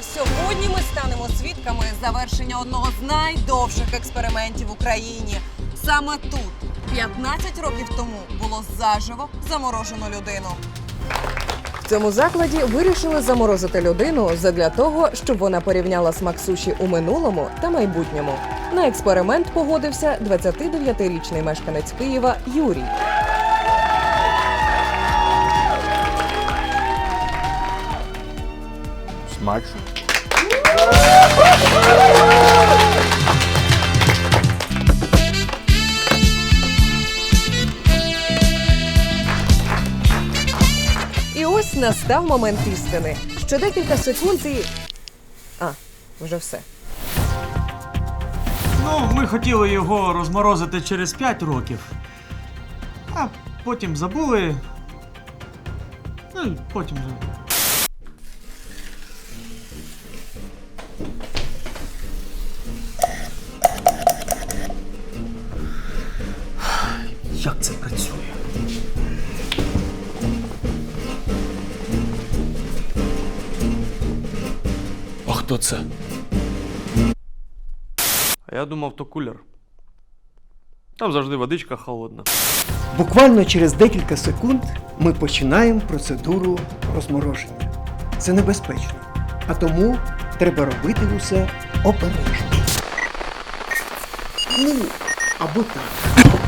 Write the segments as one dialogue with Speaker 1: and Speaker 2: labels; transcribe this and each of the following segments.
Speaker 1: Сьогодні ми станемо свідками завершення одного з найдовших експериментів в Україні. Саме тут, 15 років тому, було заживо заморожено людину. В цьому закладі вирішили заморозити людину задля того, щоб вона порівняла смак суші у минулому та майбутньому. На експеримент погодився 29-річний мешканець Києва Юрій.
Speaker 2: Смачно.
Speaker 1: І ось настав момент істини. Ще декілька секунд і. А, вже все.
Speaker 3: Ну, ми хотіли його розморозити через 5 років. А потім забули. Ну і потім вже. Як це працює?
Speaker 2: А хто це?
Speaker 4: А я думав, то кулер. Там завжди водичка холодна.
Speaker 5: Буквально через декілька секунд ми починаємо процедуру розмороження. Це небезпечно, а тому треба робити усе обережно. Ну, або так.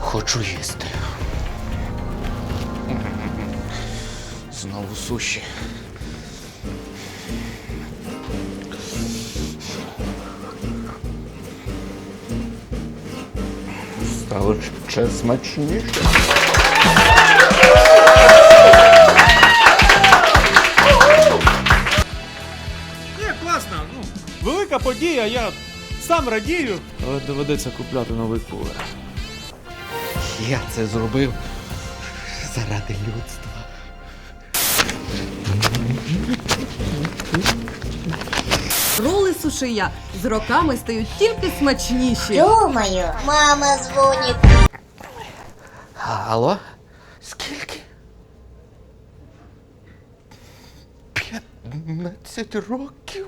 Speaker 2: Хочу їсти. Знову суші. Стало ще смачніше.
Speaker 3: Ні, класно. Ну, велика подія, я сам радію.
Speaker 4: Але доведеться купляти новий кулер.
Speaker 2: Я це зробив заради людства.
Speaker 1: Роли сушия з роками стають тільки смачніші.
Speaker 6: Думаю, мама дзвонить.
Speaker 2: Алло? Скільки? П'ятнадцять років?